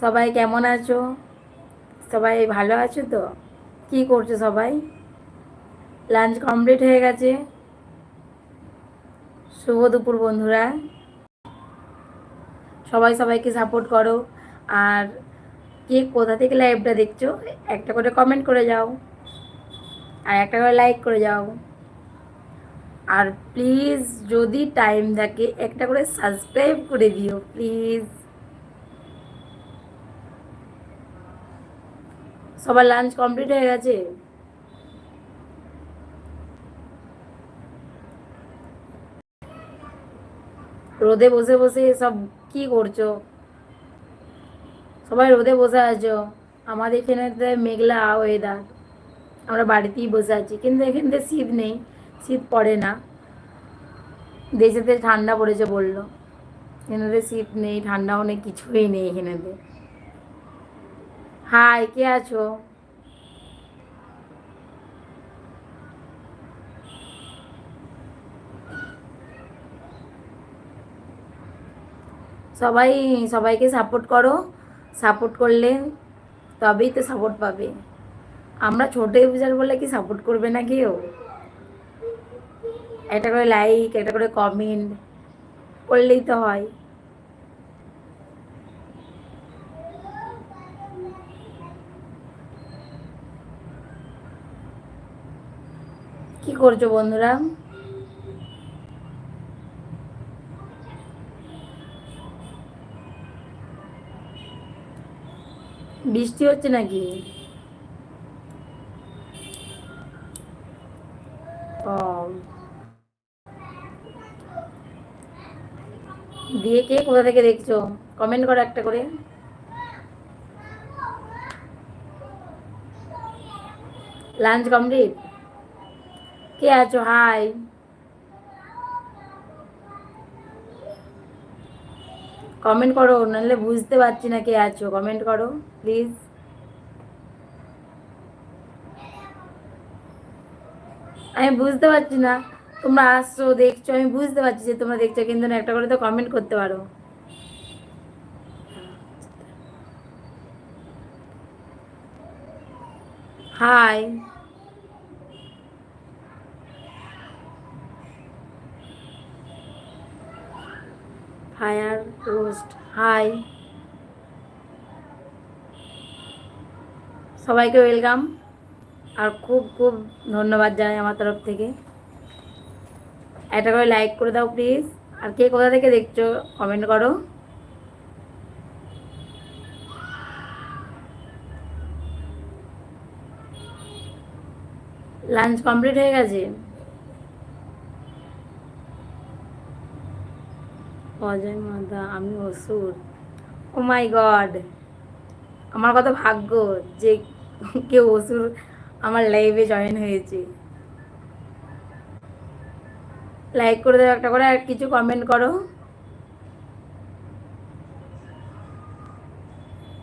সবাই কেমন আছো? সবাই ভালো আছো তো? কি করছ সবাই? লাঞ্চ কমপ্লিট হয়ে গেছে। শুভ দুপুর বন্ধুরা। সবাই সবাইকে সাপোর্ট করো। আর কে কোথা থেকে লাইভটা দেখছ, একটা করে কমেন্ট করে যাও। আর একটা করে লাইক করে যাও। আর প্লিজ যদি টাইম থাকে, একটা করে সাবস্ক্রাইব করে দিও প্লিজ সবার লাঞ্চ কমপ্লিট হয়ে গেছে? রোদে বসে বসে সব কি করছ? সবাই রোদে বসে আছো। আমাদের এখানে মেঘলা ওয়েদার আমরা বাড়িতেই বসে আছি। কিন্তু এখানে শীত নেই। শীত পড়ে না। দেশেতে ঠান্ডা পড়েছে বলল। এখানে শীত নেই, ঠান্ডাও নেই, কিছুই নেই এখানেতে। হাই, কে আছো? সবাই, সবাইকে সাপোর্ট করো। সাপোর্ট করলে তবেই তো সাপোর্ট পাবে। আমরা ছোট ইউজার বলে কি সাপোর্ট করবে না কেউ? একটা করে লাইক একটা করে কমেন্ট করলেই তো হয়। কি করছ বন্ধুরা? বৃষ্টি হচ্ছে নাকি? দিয়ে কে কোথা থেকে দেখছ? কমেন্ট করো একটা করে। লাঞ্চ কমপ্লিট কে আছো হাই কমেন্ট করো, নাহলে বুঝতে পারছি না কে আছো। কমেন্ট করো প্লিজ আমি বুঝতে পারছি না, তোমরা আসছো, দেখছ, আমি বুঝতে পারছি যে তোমরা দেখছ, কিন্তু না, একটা করে তো কমেন্ট করতে পারো। Hi fire roast hi. সবাইকে ওয়েলকাম। আর খুব খুব ধন্যবাদ জানাই আমার তরফ থেকে। একটা করে লাইক করে দাও, প্লিজ। আর কে কোথা থেকে দেখছ কমেন্ট করো। লাঞ্চ কমপ্লিট হয়ে গেছে? অজয় মাদা, আমি অসুর। ও মাই গড আমার কত ভাগ্য যে কেউ অসুর আমার লাইভে জয়েন হয়েছে। লাইক করে দেবো একটা করে আর কিছু কমেন্ট করো।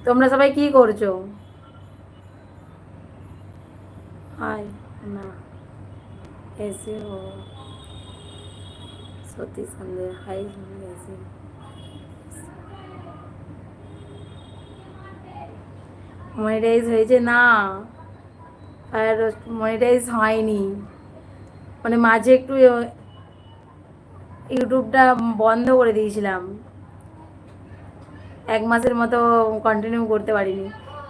তোমরা সবাই কি করছ? হাই না। এসে ও সত্যি সন্দেহ হাই এসে মনিটাইজ হয়েছে না। আর মনিটাইজ হয়নি। মানে মাঝে একটু ইউটিউবটা বন্ধ করে দিয়েছিলাম। এক মাসের মতো কন্টিনিউ করতে পারিনি।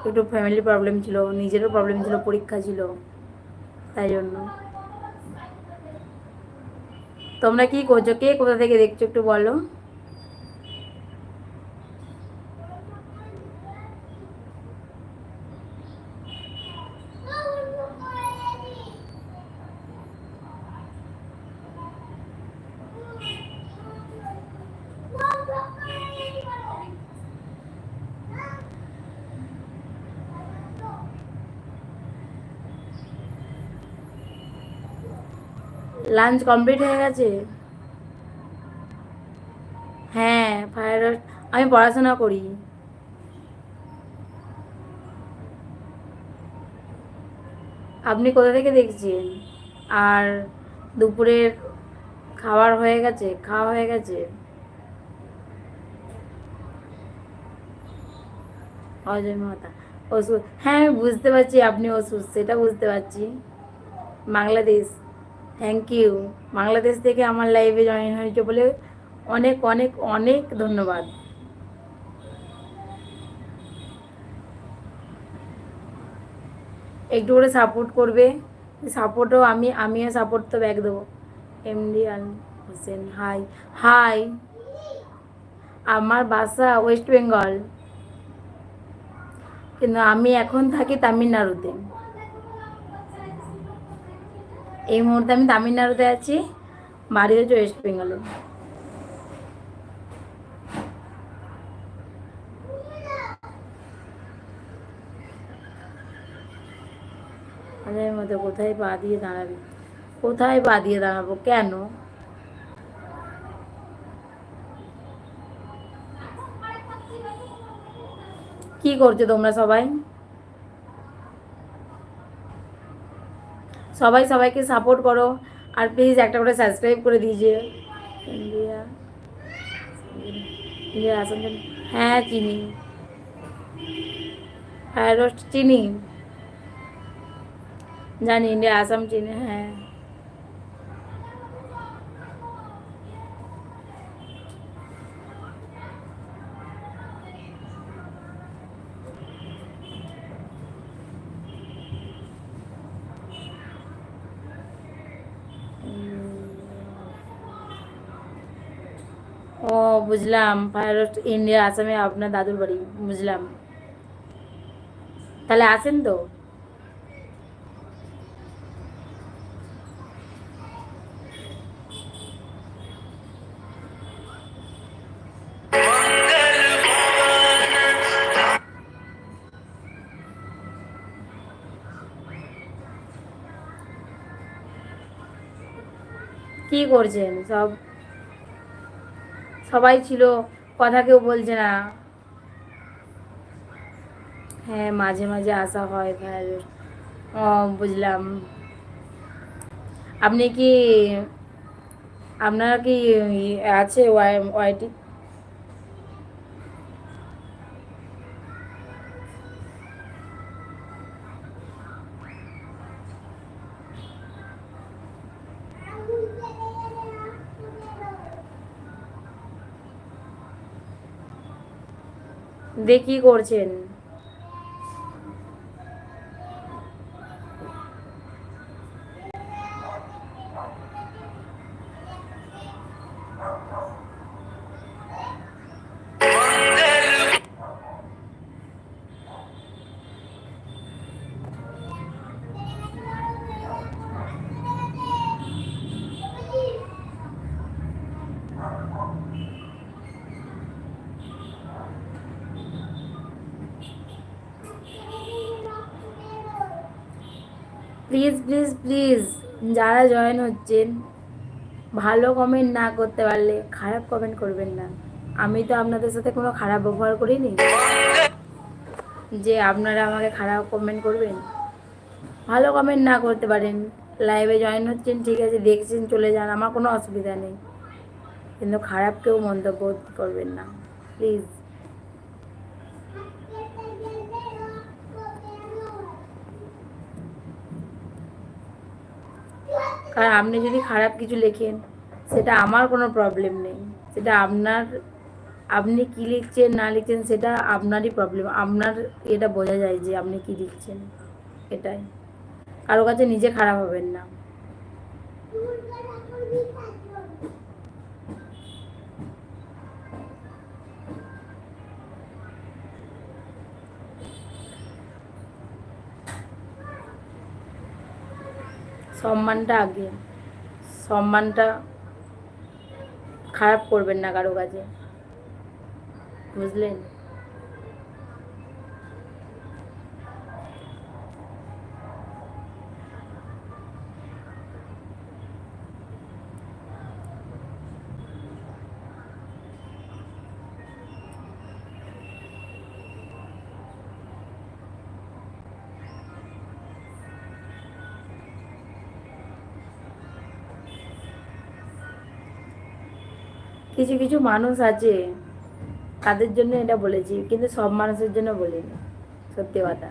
একটু ফ্যামিলি প্রবলেম ছিল, নিজেরও প্রবলেম ছিল, পরীক্ষা ছিল, তাই জন্য। তোমরা কি করছ? কে কোথা থেকে দেখছ একটু বলো। লাঞ্চ কমপ্লিট হয়ে গেছে? হ্যাঁ ফায়ার আমি পড়াশোনা করি। আপনি কোথা থেকে দেখছেন? আর দুপুরের খাবার হয়ে গেছে, খাওয়া হয়ে গেছে? অজয় মাতা ওষুধ হ্যাঁ আমি বুঝতে পারছি আপনি ওষুধ সেটা বুঝতে পারছি। বাংলাদেশ। থ্যাংক ইউ বাংলাদেশ থেকে আমার লাইভে জয়েন হয়েছে বলে অনেক অনেক অনেক ধন্যবাদ। একটু করে সাপোর্ট করবে। সাপোর্টও আমি, আমিও সাপোর্ট তো ব্যাগ দেবো। MD Al Hossain hi hi আমার বাসা ওয়েস্ট বেঙ্গল কিন্তু আমি এখন থাকি তামিলনাড়ুতে। এই মুহূর্তে আমি তামিলনাড়ুতে আছি বাড়ি হচ্ছে ওয়েস্ট বেঙ্গলে আমাদের মধ্যে কোথায় পা দিয়ে দাঁড়াবি? কোথায় পা দিয়ে দাঁড়াবো? কেন? কি করছ তোমরা সবাই? সবাই সবাইকে সাপোর্ট করো। আর প্লিজ একটা করে সাবস্ক্রাইব করে দিয়েছে। ইন্ডিয়া। ইন্ডিয়া আসাম হ্যাঁ চিনি। হ্যাঁ রোস্ট, চিনি। জানি, ইন্ডিয়া, আসাম, চিনি হ্যাঁ ও বুঝলাম ভারত ইন্ডিয়া আসামে আপনার দাদুর বাড়ি বুঝলাম তাহলে আসেন তো কি করছেন সব সবাই ছিল, কথা কেউ বলছে না। হ্যাঁ মাঝে মাঝে আসা হয়, ভাই। ও, বুঝলাম। আপনি কি, আপনার কি আছে ওয়াই, ওয়াইটি? দেখি করছেন? প্লিজ যারা জয়েন হচ্ছেন, ভালো কমেন্ট না করতে পারলে খারাপ কমেন্ট করবেন না। আমি তো আপনাদের সাথে কোনো খারাপ ব্যবহার করিনি। যে আপনারা আমাকে খারাপ কমেন্ট করবেন। ভালো কমেন্ট না করতে পারেন। লাইভে জয়েন হচ্ছেন, ঠিক আছে, দেখছেন, চলে যান, আমার কোনো অসুবিধা নেই। কিন্তু খারাপ কেউ মন্তব্য করবেন না। প্লিজ কারণ আপনি যদি খারাপ কিছু লেখেন, সেটা আমার কোনো প্রবলেম নেই। সেটা আপনার, আপনি কি লিখছেন, না লিখছেন, সেটা আপনারই প্রবলেম আপনার এটা বোঝা যায় যে আপনি কি লিখছেন। এটাই। কারও কাছে নিজে খারাপ হবেন না। সম্মানটা আগে। সম্মানটা খারাপ করবেন না কারও কাজে বুঝলেন? কিছু কিছু মানুষ আছে, তাদের জন্য এটা বলেছি, কিন্তু সব মানুষের জন্য বলিনি, সত্যি কথা।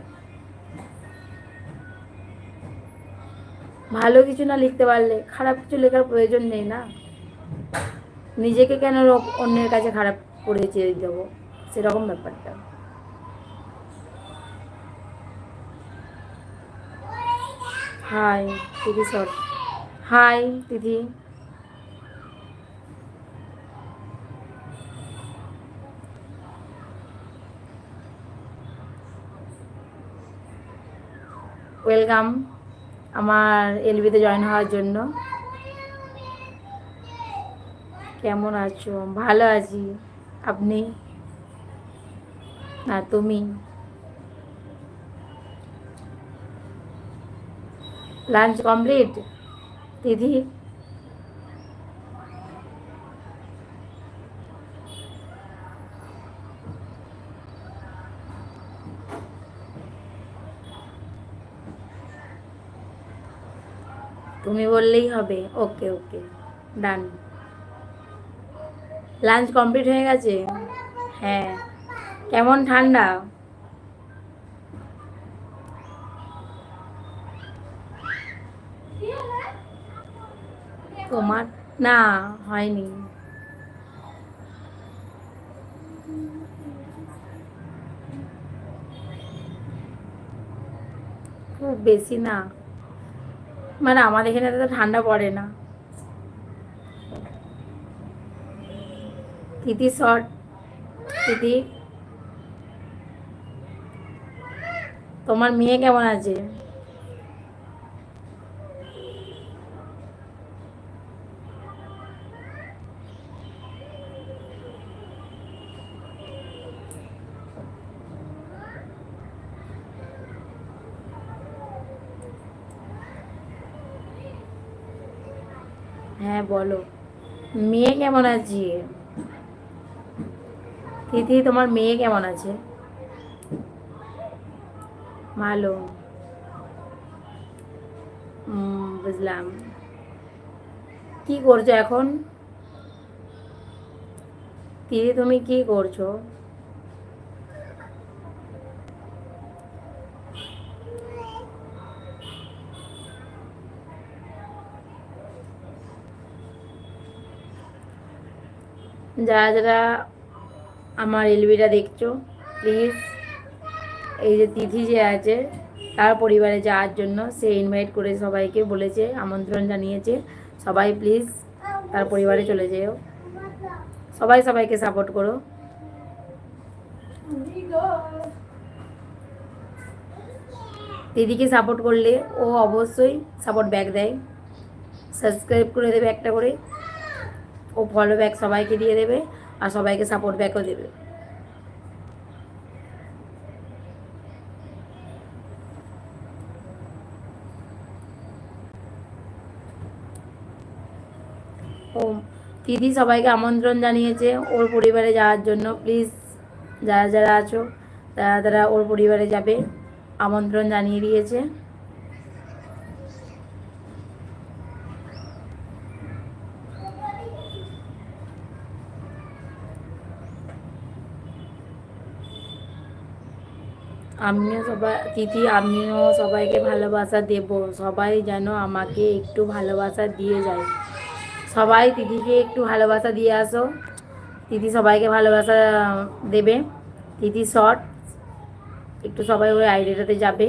ভালো কিছু না লিখতে পারলে, খারাপ কিছু লেখার প্রয়োজন নেই না। নিজেকে কেন অন্যের কাছে খারাপ করে চেয়ে দেবো? সেরকম ব্যাপারটা। হাই দিদি সর হাই দিদি ওয়েলকাম আমার এলবিতে জয়েন হওয়ার জন্য। কেমন আছো? ভালো আছি। আপনি? না, তুমি? Lunch complete? দিদি? তুমি বললেই হবে। ওকে ওকে। ডান লাঞ্চ কমপ্লিট হয়ে গেছে? হ্যাঁ। কেমন ঠান্ডা? তোমার? না, হয়নি। খুব বেশি না। মানে আমাদের এখানে তো ঠান্ডা পড়ে না। তিথি শর্ট। তিথি তোমার মেয়ে কেমন আছে হ্যাঁ বলো, মেয়ে কেমন আছে? তিথি, তোমার মেয়ে কেমন আছে? ভালো। বুঝলাম। কি করছ এখন? তিথি, তুমি কি করছ? যারা যারা আমার এলবিটা দেখছ প্লিজ এই যে তিথি যে আছে, তার পরিবারে যাওয়ার জন্য সে ইনভাইট করে সবাইকে বলেছে, আমন্ত্রণ জানিয়েছে। সবাই প্লিজ তার পরিবারে চলে যেও। সবাই সবাইকে সাপোর্ট করো। দিদিকে সাপোর্ট করলে ও অবশ্যই সাপোর্ট ব্যাক দেয়। সাবস্ক্রাইব করে দেবে একটা করে। ও ফলো ব্যাক সবাইকে দিয়ে দেবে আর সবাইকে সাপোর্ট ব্যাকও দেবে। ও, দিদি সবাইকে আমন্ত্রণ জানিয়েছে ওর পরিবারে যাওয়ার জন্য। প্লিজ যারা যারা আছো, তারা তারা ওর পরিবারে যাবে। আমন্ত্রণ জানিয়ে দিয়েছে। আমিও সবাই দিদি আমিও সবাইকে ভালোবাসা দেব। সবাই যেন আমাকে একটু ভালোবাসা দিয়ে যায়। সবাই দিদিকে একটু ভালোবাসা দিয়ে আসো। দিদি সবাইকে ভালোবাসা দেবে। দিদি শর্ট একটু সবাই ওই আইডিয়াটাতে যাবে,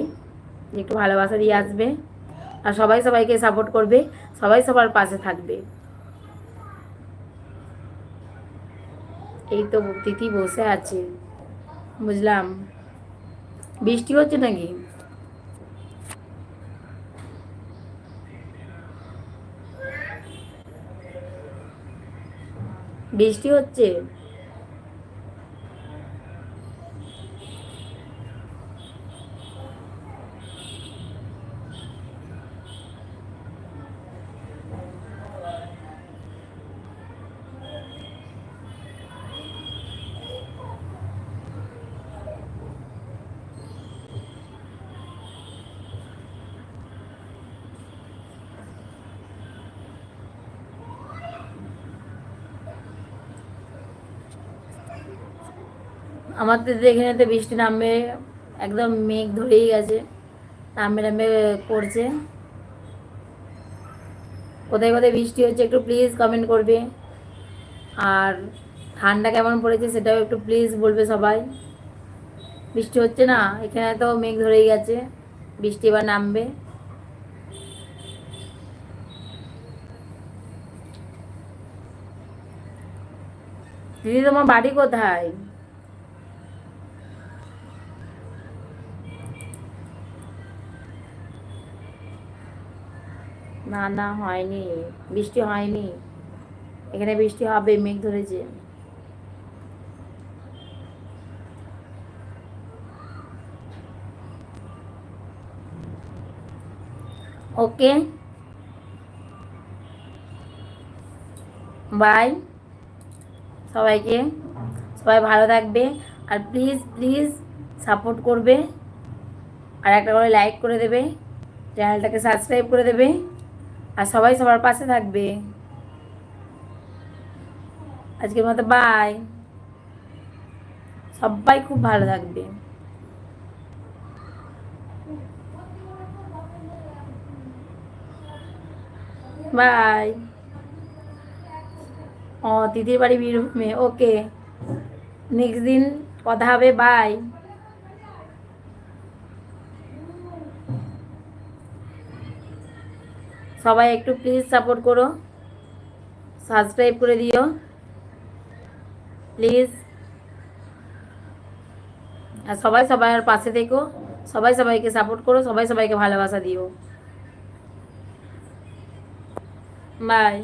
একটু ভালোবাসা দিয়ে আসবে। আর সবাই সবাইকে সাপোর্ট করবে, সবাই সবার পাশে থাকবে। এই তো তিথি বসে আছে, বুঝলাম? বৃষ্টি হচ্ছে নাকি? বৃষ্টি হচ্ছে? আমার তো এখানে তো বৃষ্টি নামবে, একদম মেঘ ধরেই গেছে, নামবে নামবে করছে। কোথায় কোথায় বৃষ্টি হচ্ছে একটু প্লিজ কমেন্ট করবে। আর ঠান্ডা কেমন পড়েছে সেটাও একটু প্লিজ বলবে সবাই। বৃষ্টি হচ্ছে না, এখানে তো মেঘ ধরেই গেছে, বৃষ্টি এবার নামবে। দিদি, তোমার বাড়ি কোথায়? না না হয়নি, বৃষ্টি হয়নি। এখানে বৃষ্টি হবে, মেঘ ধরেছে। ওকে। বাই। সবাইকে, সবাই ভালো থাকবে। আর প্লিজ প্লিজ সাপোর্ট করবে। আর একটা করে লাইক করে দেবে। চ্যানেলটাকে সাবস্ক্রাইব করে দেবে। আর সবাই সবার পাশে থাকবে। আজকের মতো বাই সবাই খুব ভালো থাকবে। বাই ও, দিদির বাড়ি বীরভূমে। ওকে নেক্সট দিন কথা হবে বাই সবাই একটু প্লিজ সাপোর্ট করো। সাবস্ক্রাইব করে দিও। প্লিজ আর সবাই সবার পাশে থেকো। সবাই সবাইকে সাপোর্ট করো, সবাই সবাইকে ভালোবাসা দিও। বাই